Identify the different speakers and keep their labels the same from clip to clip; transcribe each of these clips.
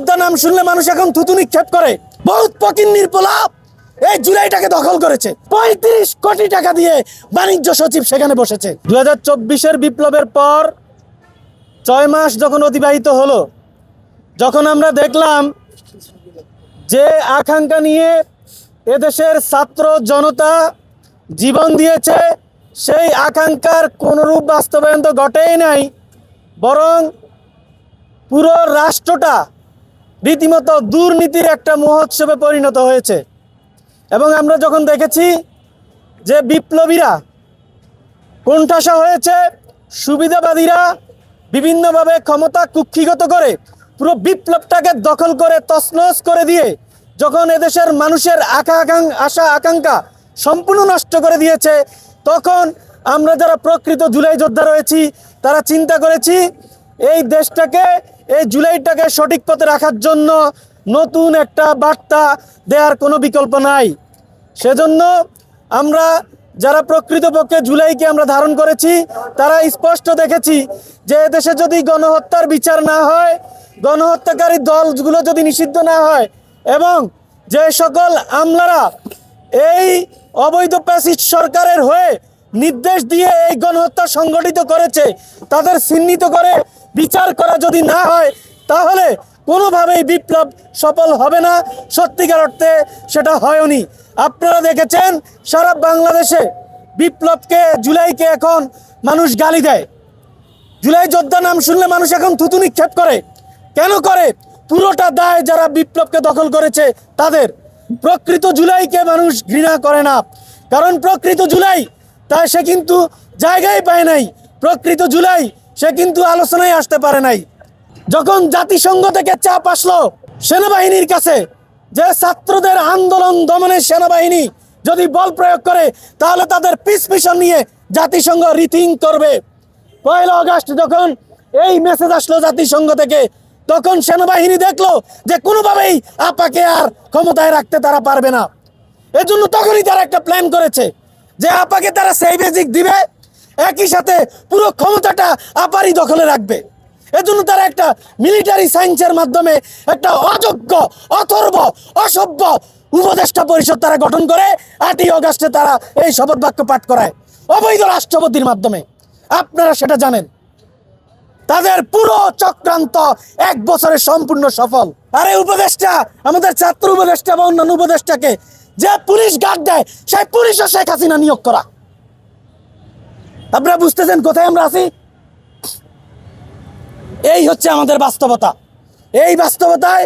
Speaker 1: যোদ্ধা নাম শুনলে মানুষ এখন থুতু নিক্ষেপ করে। বহুত পকিন্নির পোলা এই জুলাইটাকে দখল করেছে। পঁয়ত্রিশ কোটি টাকা দিয়ে বাণিজ্য সচিব সেখানে বসেছে। দু হাজার বিপ্লবের পর ছয় মাস যখন অতিবাহিত হলো, যখন আমরা দেখলাম যে আকাঙ্ক্ষা নিয়ে এদেশের ছাত্র জনতা জীবন দিয়েছে, সেই আকাঙ্ক্ষার কোনরূপ বাস্তবায়ন তো ঘটেই নাই, বরং পুরো রাষ্ট্রটা রীতিমতো দুর্নীতির একটা মহোৎসবে পরিণত হয়েছে। এবং আমরা যখন দেখেছি যে বিপ্লবীরা কোণঠাসা হয়েছে, সুবিধাবাদীরা বিভিন্নভাবে ক্ষমতা কুক্ষিগত করে পুরো বিপ্লবটাকে দখল করে, তছনছ করে দিয়ে যখন এদেশের মানুষের আকাং, আশা আকাঙ্ক্ষা সম্পূর্ণ নষ্ট করে দিয়েছে, তখন আমরা যারা প্রকৃত জুলাই যোদ্ধা রয়েছি, তারা চিন্তা করেছি এই দেশটাকে, এই জুলাইটাকে সঠিক পথে রাখার জন্য নতুন একটা বার্তা দেওয়ার কোনো বিকল্প নাই। সেজন্য আমরা যারা প্রকৃতপক্ষে জুলাইকে আমরা ধারণ করেছি, তারা স্পষ্ট দেখেছি যে দেশে যদি গণহত্যার বিচার না হয়, গণহত্যাকারী দলগুলো যদি নিষিদ্ধ না হয়, এবং যে সকল আমলারা এই অবৈধ প্যাসিস্ট সরকারের হয়ে নির্দেশ দিয়ে এই গণহত্যা সংগঠিত করেছে। তাদের চিহ্নিত করে বিচার করা যদি না হয়, তাহলে কোনোভাবেই বিপ্লব সফল হবে না। সত্যিকার অর্থে সেটা হয়নি। আপনারা দেখেছেন, সারা বাংলাদেশে বিপ্লবকে, জুলাইকে এখন মানুষ গালি দেয়। জুলাই যোদ্ধা নাম শুনলে মানুষ এখন থুতু নিক্ষেপ করে। কেন করে? পুরোটা দায় যারা বিপ্লবকে দখল করেছে, তাদের। প্রকৃত জুলাইকে মানুষ ঘৃণা করে না। কারণ প্রকৃত জুলাই তাই সে কিন্তু জায়গায় পায় নাই। প্রকৃত জুলাই, সে কিন্তু আলোচনায় আসতে পারে নাই। যখন জাতিসংঘ থেকে চাপ আসলো সেনাবাহিনীর কাছে যে ছাত্রদের আন্দোলন দমনে সেনাবাহিনী যদি বল প্রয়োগ করে, তাহলে তাদের পিস মিশন নিয়ে জাতিসংঘ রিথিং করবে। পয়লা আগস্ট যখন এই মেসেজ আসলো জাতিসংঘ থেকে, তখন সেনাবাহিনী দেখল যে কোনোভাবেই আপাকে আর ক্ষমতায় রাখতে তারা পারবে না। এজন্য তখনই তারা একটা প্ল্যান করেছে। যে আপাকে তারা সেই বেজিক দিবে, একই সাথে পুরো ক্ষমতাটা আপারই দখলে রাখবে। এজন্য তারা একটা মিলিটারি সায়েন্সের মাধ্যমে একটা অযোগ্য, অথর্ব, অসভ্য উপদেষ্টা পরিষদ তারা গঠন করে, আটই অগাস্টে তারা এই শপথ বাক্য পাঠ করায়। অবৈধ রাষ্ট্রপতির মাধ্যমে। আপনারা সেটা জানেন। তাদের পুরো চক্রান্ত এক বছরে সম্পূর্ণ সফল। আরে উপদেষ্টা, আমাদের ছাত্র উপদেষ্টা বা অন্যান্য উপদেষ্টাকে যে পুলিশ গার্ড দেয়, সেই পুলিশও শেখ হাসিনা নিয়োগ করা। আপনারা বুঝতেছেন কোথায় আমরা আছি? এই হচ্ছে আমাদের বাস্তবতা। এই বাস্তবতায়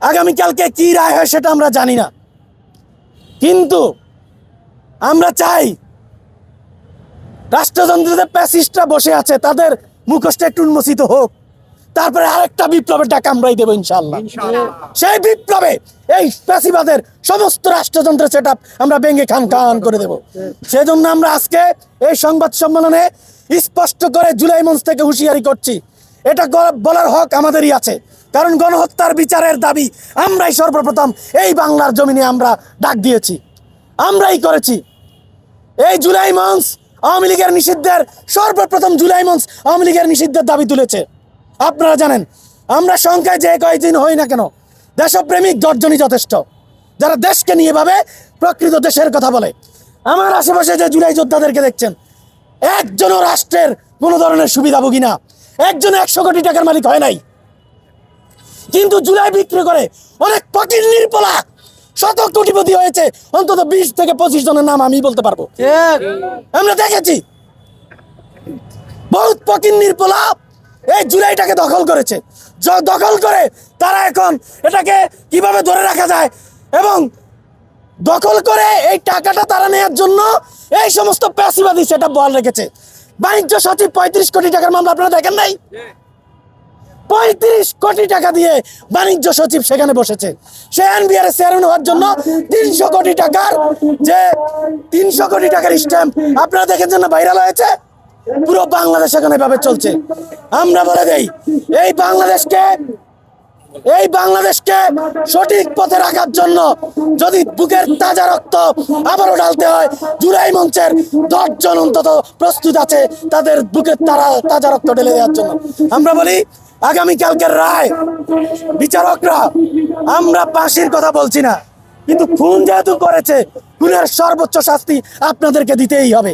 Speaker 1: আগামীকালকে কি রায় হয় সেটা আমরা জানি না। কিন্তু আমরা চাই রাষ্ট্রযন্ত্রতে প্যাসিস্টরা বসে আছে, তাদের মুখোশটা একটু উন্মোচিত হোক। তারপরে আরেকটা বিপ্লবের টাকা আমরাই দেবো ইনশাল্লাহ সেই বিপ্লবে এই প্যাসিবাদের সমস্ত রাষ্ট্রযন্ত্রের সেট আমরা ভেঙে খান খান করে দেব। সেজন্য আমরা আজকে এই সংবাদ সম্মেলনে স্পষ্ট করে জুলাই মঞ্চ থেকে হুঁশিয়ারি করছি। এটা বলার হক আমাদেরই আছে। কারণ গণহত্যার বিচারের দাবি আমরাই সর্বপ্রথম এই বাংলার জমিনে আমরা ডাক দিয়েছি। আমরাই করেছি। এই জুলাই মঞ্চ আওয়ামী লীগের নিষিদ্ধের সর্বপ্রথম জুলাই মঞ্চ আওয়ামী লীগের নিষিদ্ধের দাবি তুলেছে। আপনারা জানেন আমরা সংখ্যায় যে কয়েকদিন হই না কেন দেশপ্রেমিক দর্জনই যথেষ্ট। যারা দেশকে নিয়ে ভাবে প্রকৃত দেশের কথা বলে। আমার আশেপাশে যে জুলাই যোদ্ধাদেরকে দেখছেন একজনও রাষ্ট্রের কোনো ধরনের সুবিধাভোগী না। একজন একশো কোটি টাকার মালিক হয় নাই। কিন্তু জুলাই বিক্রি করে অনেক পকির নির্পলা শত কোটিপতি হয়েছে অন্তত বিশ থেকে পঁচিশ জনের নাম আমি বলতে পারব। আমরা দেখেছি বহুত পকির নির্পলা এই জুলাইটাকে দখল করেছে। দখল করে তারা এখন এটাকে কীভাবে ধরে রাখা যায় এবং দখল করে এই টাকাটা তারা নেওয়ার জন্য এই সমস্ত প্যাসিবাদী সেটা বল রেখেছে। বাণিজ্য সচিব পঁয়ত্রিশ কোটি টাকার মামলা আপনারা দেখেন নাই? পঁয়ত্রিশ কোটি টাকা দিয়ে বাণিজ্য সচিব সেখানে বসেছে। সে এনবিআর চেয়ারম্যান হওয়ার জন্য তিনশো কোটি টাকার যে তিনশো কোটি টাকার স্ট্যাম্প আপনারা দেখেছেন না ভাইরাল হয়েছে? পুরো বাংলাদেশ এখন এভাবে চলছে। আমরা বলে দেই, এই বাংলাদেশকে এই বাংলাদেশকে সঠিক পথে রাখার জন্য যদি বুকের তাজা রক্ত আবারও ঢালতে হয়, জুলাই মঞ্চের দশজন অন্তত প্রস্তুত আছে তাদের বুকের তারা, তাজা রক্ত ঢেলে দেওয়ার জন্য। আমরা বলি আগামীকালকের রায়, বিচারকরা, আমরা ফাঁসির কথা বলছি না, কিন্তু খুন যেহেতু করেছে, খুনের সর্বোচ্চ শাস্তি আপনাদেরকে দিতেই হবে।